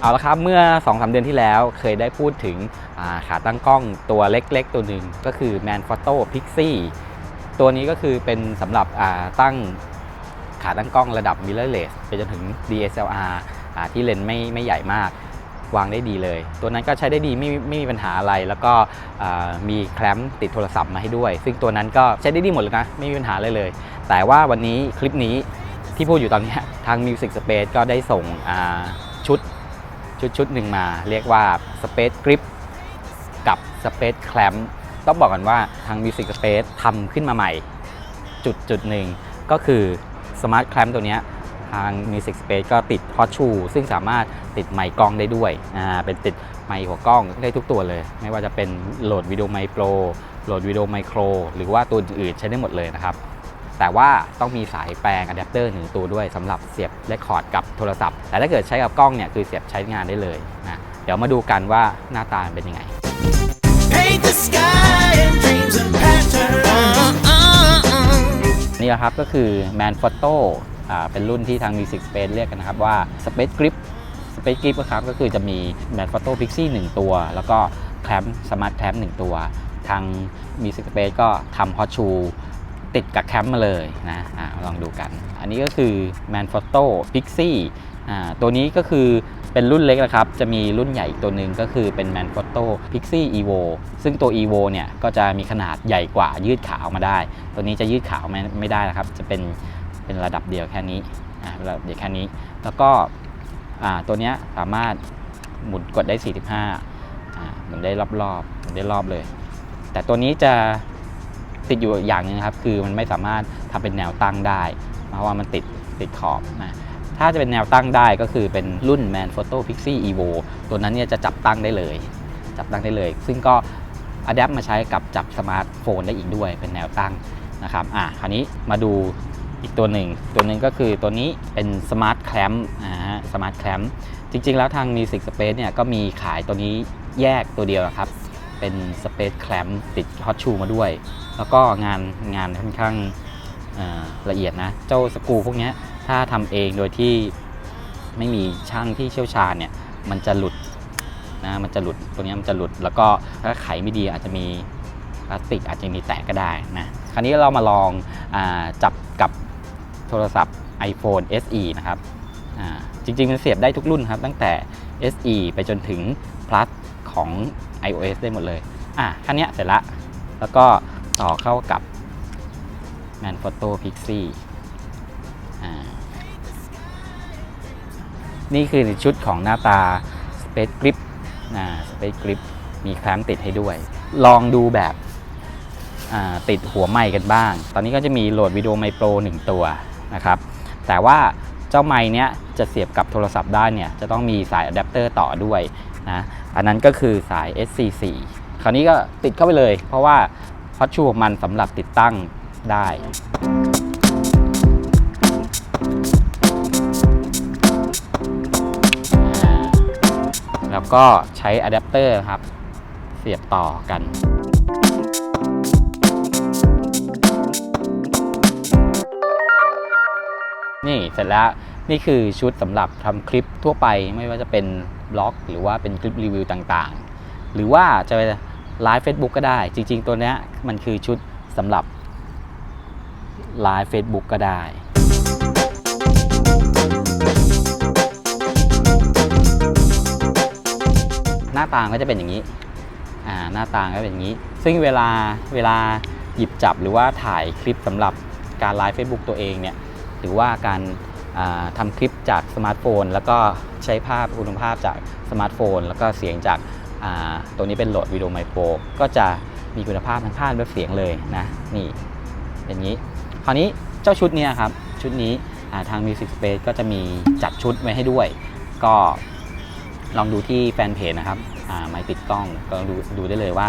เอาละครับเมื่อ2อสเดือนที่แล้วเคยได้พูดถึงขาตั้งกล้องตัวเล็กๆ ตัวหนึ่งก็คือ Manfrotto Pixie ตัวนี้ก็คือเป็นสำหรับตั้งขาตั้งกล้องระดับ mirrorless ไปจนถึง DSLR อ่าที่เลนส์ไม่ไม่ใหญ่มากวางได้ดีเลย ตัวนั้นก็ใช้ได้ดีไม่ไม่มีปัญหาอะไร แล้วก็มีแคลมป์ติดโทรศัพท์มาให้ด้วย ซึ่งตัวนั้นก็ใช้ได้ดีหมดเลยนะ ไม่มีปัญหาเลยเลย แต่ว่าวันนี้คลิปนี้ที่พูดอยู่ตอนนี้ทาง Music Space ก็ได้ส่งชุด ชุดชุดหนึ่งมา เรียกว่า Space Grip กับ Space Clamp ต้องบอกกันว่าทาง Music Space ทำขึ้นมาใหม่ จุดจุดหนึ่งก็คือ Smart Clamp ตัวนี้ทาง Music Space ก็ติด Hot Shoe ซึ่งสามารถติดไมค์กล้องได้ด้วยอ่าเป็นติดไมค์หัวกล้องได้ทุกตัวเลย ไม่ว่าจะเป็นโหลดวิดีโอไมโครโหลดวิดีโอไมโครหรือว่าตัวอื่นใช้ได้หมดเลยนะครับ แต่ว่าต้องมีสายแปลงอะแดปเตอร์หนึ่งตัวด้วยสำหรับเสียบเรคคอร์ดกับโทรศัพท์ แต่ถ้าเกิดใช้กับกล้องเนี่ยคือเสียบใช้งานได้เลยนะเดี๋ยวมาดูกันว่าหน้าตาเป็นยังไง Paint the sky in dreams and patterns. นี่ครับก็คือ Manfrotto อเป็นรุ่นที่ทาง Music Space เรียกกันนะครับว่า Space Grip Space Grip ครับก็คือจะมี Manfrotto Pixie 1 ตัว แล้วก็ Clamp Smart Clamp 1ตัว ทาง Music Space ก็ทำ Hot Shoe ติดกับแคมป์มาเลยนะอะลองดูกัน อันนี้ก็คือ Manfrotto Pixie อ่ตัวนี้ก็คือเป็นรุ่นเล็กนะครับ จะมีรุ่นใหญ่อีกตัวหนึ่งก็คือเป็น Manfrotto Pixie Evo ซึ่งตัว Evo เนี่ยก็จะมีขนาดใหญ่กว่ายืดขาออกมาได้ ตัวนี้จะยืดขาออกมาไม่ได้นะครับ จะเป็นเป็นระดับเดียวแค่นี้ระดับเดียวแค่นี้ แล้วก็ตัวนี้สามารถหมุนกดได้ 45อ่าหมุนได้รอบๆหมุนได้รอบเลย แต่ตัวนี้จะ ติดอยู่อย่างหนึงครับ คือมันไม่สามารถทำเป็นแนวตั้งได้ เพราะว่ามันติดติดขอบนะถ้าจะเป็นแนวตั้งได้ก็คือเป็นรุ่น Manfrotto Pixie Evo ตัวนั้นเนี่ยจะจับตั้งได้เลย จับตั้งได้เลย ซึ่งก็อัดแอปมาใช้กับจับสมาร์ทโฟนได้อีกด้วยเป็นแนวตั้งนะครับอะคราวนี้มาดูอีกตัวหนึ่ง ตัวหนึ่งก็คือตัวนี้เป็น Smart Clamp นะฮะ Smart Clamp จริงๆ แล้วทาง Music Space เนี่ยก็มีขายตัวนี้แยกตัวเดียวนะครับ เป็น Space Clamp ติด Hot Shoe มาด้วย แล้วก็งานงานค่อนข้างละเอียดนะ เจ้าสกูพวกนี้ถ้าทำเองโดยที่ไม่มีช่างที่เชี่ยวชาญเนี่ย มันจะหลุดนะมันจะหลุดตัวนี้มันจะหลุด แล้วก็ถ้าไขไม่ดีอาจจะมีพลาสติกอาจจะมีแตกก็ได้นะคราวนี้เรามาลองอจับกับโทรศัพท์ iPhone SE นะครับจริงๆ มันเสียบได้ทุกรุ่นครับ ตั้งแต่ SE ไปจนถึง Plus ของ iOS ได้หมดเลย อะคันเนี้ยเสร็จละ แล้วก็ต่อเข้ากับ Manfrotto Pixie อ่า นี่คือชุดของหน้าตา Space Grip นะ Space Grip มีแคลมติดให้ด้วย ลองดูแบบอ่าติดหัวไมค์กันบ้าง ตอนนี้ก็จะมีโหลดวิดีโอไมโ Pro 1ตัวนะครับ แต่ว่าเจ้าไมค์เนี้ยจะเสียบกับโทรศัพท์ได้เนี่ยจะต้องมีสายอะแดปเตอร์ต่อด้วย นะอันนั้นก็คือสาย SC4 คราวนี้ก็ติดเข้าไปเลย เพราะว่าฮอตชูของมันสำหรับติดตั้งได้แล้วก็ใช้อะแดปเตอร์ครับ เสียบต่อกัน นี่เสร็จแล้วนี่คือชุดสำหรับทำคลิปทั่วไปไม่ว่าจะเป็น บล็อก หรือว่าเป็นคลิปรีวิวต่างๆ หรือว่าจะไปไลฟ์ Facebook ก็ได้ จริง ๆ ตัวนี้มันคือชุดสำหรับไลฟ์ Facebook ก็ได้หน้าต่างก็จะเป็นอย่างนี้ อ่า หน้าต่างก็เป็นอย่างนี้ ซึ่งเวลาเวลาหยิบจับหรือว่าถ่ายคลิปสำหรับการไลฟ์ Facebook ตัวเองเนี่ย หรือว่าการ ทำคลิปจากสมาร์ทโฟน แล้วก็ใช้ภาพคุณภาพจากสมาร์ทโฟน แล้วก็เสียงจากตัวนี้เป็นโหลดวิดีโอไมโครก็จะมีคุณภาพทั้งภาพและเสียงเลยนะนี่อย่างนี้ คราวนี้เจ้าชุดเนี้ครับ ชุดนี้ทาง Music Space ก็จะมีจัดชุดไว้ให้ด้วย ก็ลองดูที่แฟนเพจนะครับไมค์ติดกล้องก็ดูดูได้เลยว่า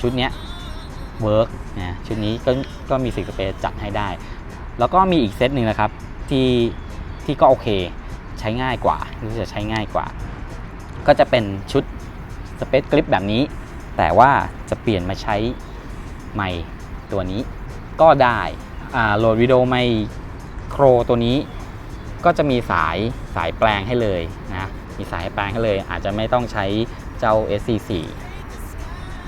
ชุดเนี้ยเวิร์กนะชุดนี้ก็ก็มีสิกสเปซจัดให้ได้ แล้วก็มีอีกเซตหนึ่งนะครับที่ ที่ก็โอเคใช้ง่ายกว่ารู้สึกจะใช้ง่ายกว่า ก็จะเป็นชุดสเปซกริปแบบนี้ แต่ว่าจะเปลี่ยนมาใช้ไมค์ตัวนี้ก็ได้โหลดวิดีโอไมโครตัวนี้ ก็จะมีสายสายแปลงให้เลยนะมีสายให้แปลงก็เลย อาจจะไม่ต้องใช้เจ้า SC4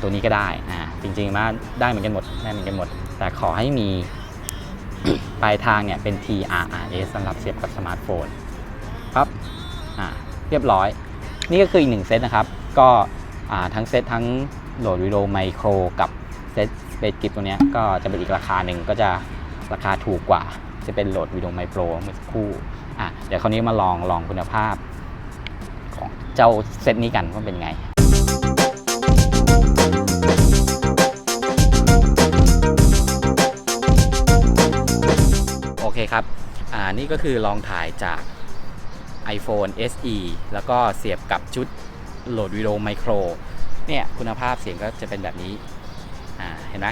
ตัวนี้ก็ได้อ่าจริงๆมาได้เหมือนกันหมดได้เหมือนกันหมด แต่ขอให้มี ปลายทางเนี่ยเป็น TRRS สำหรับเสียบกับสมาร์ทโฟนปั๊บอ่าเรียบร้อย นี่ก็คืออีกหนึ่งเซตนะครับ ก็อ่าทั้งเซตทั้งโหลดวิดีโอไมโครกับเซตสเปซกิฟตัวเนี้ยก็จะเป็นอีกราคาหนึ่งก็จะราคาถูกกว่า จะเป็นโหลดวิดีโอไมโครเมื่อสักครู่อะเดี๋ยวคราวนี้มาลองลองคุณภาพของเจ้าเซตนี้กันว่าเป็นไง นี่ก็คือลองถ่ายจาก iPhone SE แล้วก็เสียบกับชุดโหลดวิดีโอไมโครเนี่ยคุณภาพเสียงก็จะเป็นแบบนี้อ่าเห็นไหม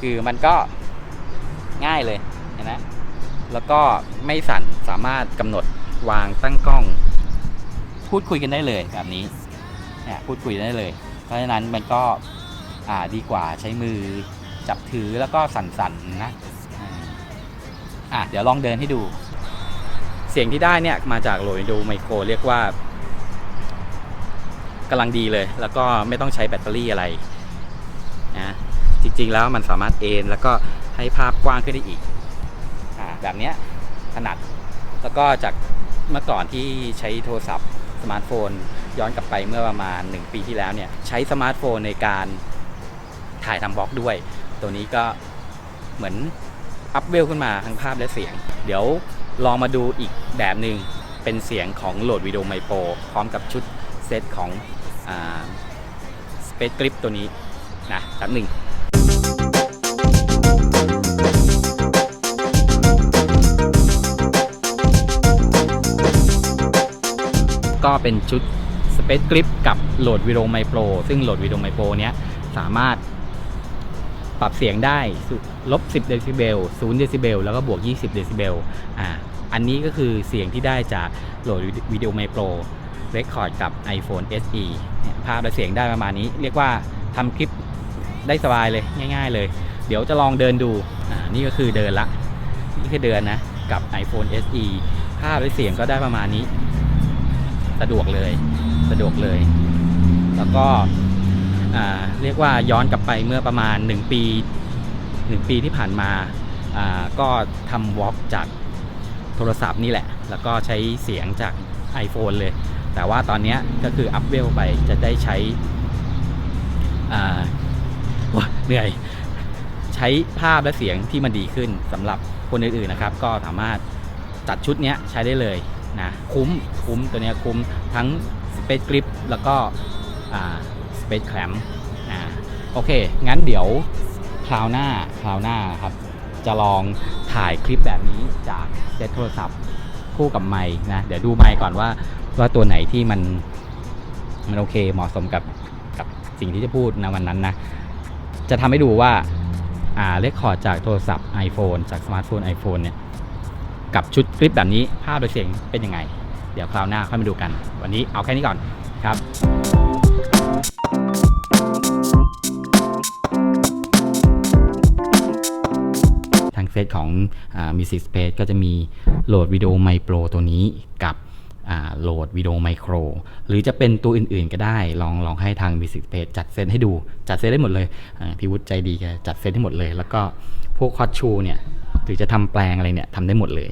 คือมันก็ง่ายเลยเห็นไหมแล้วก็ไม่สั่นสามารถกำหนดวางตั้งกล้อง พูดคุยกันได้เลยแบบนี้เนี่ยพูดคุยได้เลย เพราะฉะนั้นมันก็อ่าดีกว่าใช้มือจับถือแล้วก็สั่นๆนะ อะเดี๋ยวลองเดินให้ดู เสียงที่ได้เนี่ยมาจากโหลดวิดีโอไมโครเรียกว่ากำลังดีเลย แล้วก็ไม่ต้องใช้แบตเตอรี่อะไรนะจริงๆแล้วมันสามารถเอนแล้วก็ให้ภาพกว้างขึ้นได้อีกอ่าแบบเนี้ยถนัดแล้วก็จากเมื่อก่อนที่ใช้โทรศัพท์สมาร์ทโฟน ย้อนกลับไปเมื่อประมาณ 1 ปีที่แล้วเนี่ย ใช้สมาร์ทโฟนในการถ่ายทำบล็อกด้วย ตัวนี้ก็เหมือน อัพเวลขึ้นมาทั้งภาพและเสียง เดี๋ยวลองมาดูอีกแบบหนึ่งเป็นเสียงของโหลดวิดีโอไมโ r รพร้อมกับชุดเซตของสเปซกริปตัวนี้นะแป๊บหนึ่งก็เป็นชุด Space Grip กับโหลดวิดีโอไมโ r รซึ่งโหลดวิดีโอไมโ r รเนี้ยสามารถปรับเสียงได้สุ ลบ 10 เดซิเบล 0 เดซิเบล แล้วก็บวก 20 เดซิเบล อ่า อันนี้ก็คือเสียงที่ได้จากโหลดวิดีโอไมโ r รเรคคอร์ดกับ iPhone SE ภาพและเสียงได้ประมาณนี้ เรียกว่าทำคลิปได้สบายเลยง่าย ๆ เลย เดี๋ยวจะลองเดินดู อ่า นี่ก็คือเดินละ นี่คือเดินนะ กับ iPhone SE ภาพและเสียงก็ได้ประมาณนี้ สะดวกเลย สะดวกเลย แล้วก็เรียกว่าย้อนกลับไปเมื่อประมาณ 1 ปี 1 ปีที่ผ่านมาก็ทำวอล์กจากโทรศัพท์นี่แหละ แล้วก็ใช้เสียงจาก iPhone เลย แต่ว่าตอนนี้ก็คืออัพเวลไปจะได้ใช้เหนื่อยใช้ภาพและเสียงที่มันดีขึ้นสำหรับคนอื่นๆนะครับ ก็สามารถจัดชุดนี้ใช้ได้เลยนะคุ้มคุ้มตัวนี้คุ้มทั้ง Space Grip แล้วก็อ่า Space Clamp โอเค งั้นเดี๋ยว คราวหน้าคราวหน้าครับ จะลองถ่ายคลิปแบบนี้จากเซตโทรศัพท์คู่กับไมค์นะเดี๋ยวดูไมค์ก่อนว่าว่าตัวไหนที่มันมันโอเคเหมาะสมกับกับสิ่งที่จะพูดในวันนั้นนะ จะทำให้ดูว่าอ่าเรคคอร์ดจากโทรศัพท์ iPhone จากสมาร์ทโฟน iPhone เนี่ยกับชุดคลิปแบบนี้ภาพโดยเสียงเป็นยังไง เดี๋ยวคราวหน้าค่อยมาดูกัน วันนี้เอาแค่นี้ก่อนครับ เฟซของมิสิสเพจก็จะมีโหลดวิดีโอไมโครตัวนี้กับโหลดวิดีโอไมโคร หรือจะเป็นตัวอื่นๆก็ได้ ลองลองให้ทางมิสิสเพจจัดเซตให้ดู จัดเซตได้หมดเลยพี่วุฒิใจดีจัดเซตให้หมดเลย แล้วก็พวกคอสชูเนี่ยหรือจะทำแปลงอะไรเนี่ยทำได้หมดเลย